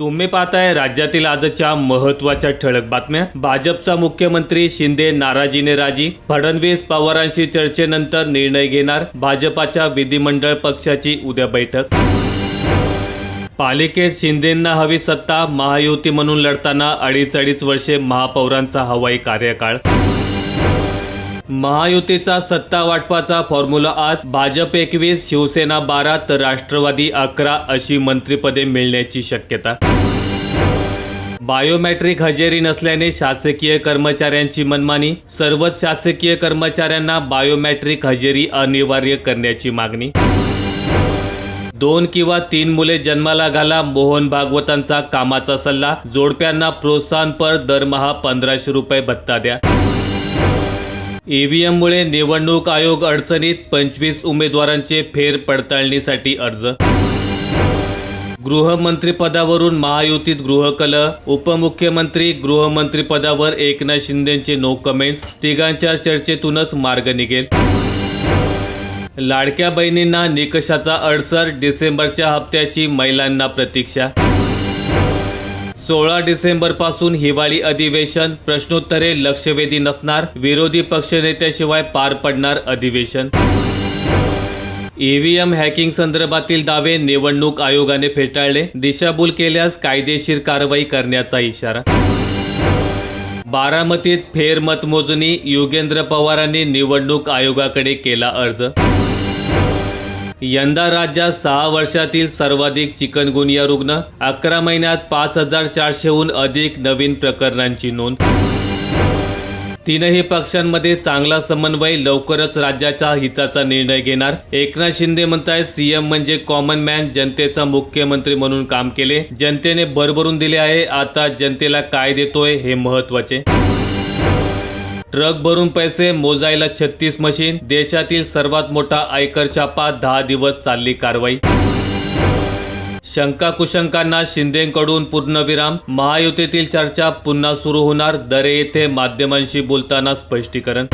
तुम्ही पाहताय राज्यातील आजच्या महत्त्वाच्या ठळक बातम्या. भाजपचा मुख्यमंत्री शिंदे नाराजीने राजी. फडणवीस पवारांशी चर्चेनंतर निर्णय घेणार भाजपाच्या विधिमंडळ पक्षाची उद्या बैठक. पालिकेत शिंदेंना हवी सत्ता महायुती म्हणून लढताना अडीच अडीच वर्षे महापौरांचा हवाई कार्यकाळ. महायुतीचा सत्ता वाटपाचा फॉर्म्युला आज. भाजप एकवीस शिवसेना बारा तर राष्ट्रवादी अकरा अशी मंत्रिपदे मिळण्याची शक्यता. बायोमॅट्रिक हजेरी नसल्याने शासकीय कर्मचाऱ्यांची मनमानी. सर्वच शासकीय कर्मचाऱ्यांना बायोमॅट्रिक हजेरी अनिवार्य करण्याची मागणी. दोन किंवा तीन मुले जन्माला घाला मोहन भागवतांचा कामाचा सल्ला. जोडप्यांना प्रोत्साहनपर दरमहा पंधराशे रुपये भत्ता द्या. ईव्हीएममुळे निवडणूक आयोग अडचणीत पंचवीस उमेदवारांचे फेर पडताळणीसाठी अर्ज. गृहमंत्रीपदावरून महायुतीत गृहकल उपमुख्यमंत्री गृहमंत्रीपदावर एकनाथ शिंदेचे नो कमेंट्स तिघांच्या चर्चेतूनच मार्ग निघेल. लाडक्या बहिणींना निकषाचा अडसर डिसेंबरच्या हप्त्याची महिलांना प्रतीक्षा. सोळा डिसेंबरपासून हिवाळी अधिवेशन प्रश्नोत्तरे लक्षवेधी नसणार विरोधी पक्षनेत्याशिवाय पार पडणार अधिवेशन. ईव्हीएम हॅकिंग संदर्भातील दावे निवडणूक आयोगाने फेटाळले दिशाभूल केल्यास कायदेशीर कारवाई करण्याचा इशारा. बारामतीत फेरमतमोजणी युगेंद्र योगेंद्र पवारांनी निवडणूक आयोगाकडे केला अर्ज. यंदा राज्यात सहा वर्षातील सर्वाधिक चिकनगुनिया रुग्ण अकरा महिन्यात पाच हजार चारशेहून अधिक नवीन प्रकरणांची नोंद. तीनही पक्षांमध्ये चांगला समन्वय लवकरच राज्याच्या हिताचा निर्णय घेणार. एकनाथ शिंदे म्हणतायत सीएम म्हणजे कॉमन मॅन जनतेचा मुख्यमंत्री म्हणून काम केले. जनतेने भरभरून दिले आहे आता जनतेला काय देतोय हे महत्त्वाचे ट्रक भरून पैसे मोजायला छत्तीस मशीन देशातील सर्वात मोठा आयकर छापा दहा दिवस चालली कारवाई. शंका कुशंकांना शिंदेकडून पूर्णविराम महायुतीतील चर्चा पुन्हा सुरू होणार दरे येथे माध्यमांशी बोलताना स्पष्टीकरण.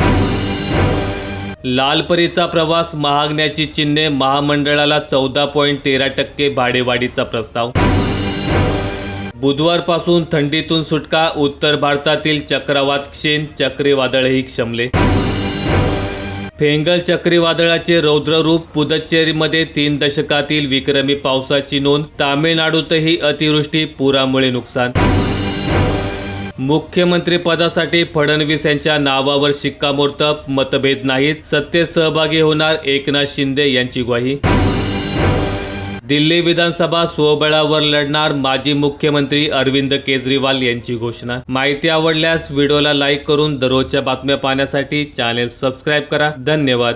लालपरीचा प्रवास महागण्याची चिन्हे महामंडळाला चौदा पॉईंट तेरा टक्के भाडेवाढीचा प्रस्ताव. बुधवारपासून थंडीतून सुटका उत्तर भारतातील चक्रवात क्षीण चक्रीवादळही क्षमले. फेंगल चक्रीवादळाचे रौद्ररूप पुदच्चेरीमध्ये तीन दशकातील विक्रमी पावसाची नोंद तामिळनाडूतही अतिवृष्टी पुरामुळे नुकसान. मुख्यमंत्रीपदासाठी फडणवीस यांच्या नावावर शिक्कामोर्तब मतभेद नाहीत सत्तेत सहभागी होणार एकनाथ शिंदे यांची ग्वाही. दिल्ली विधानसभा स्वबळावर लढणार माजी मुख्यमंत्री अरविंद केजरीवाल यांची घोषणा. माहिती आवडल्यास व्हिडिओला लाईक करून दररोजच्या बातम्या पाहण्यासाठी चॅनेल सबस्क्राईब करा. धन्यवाद.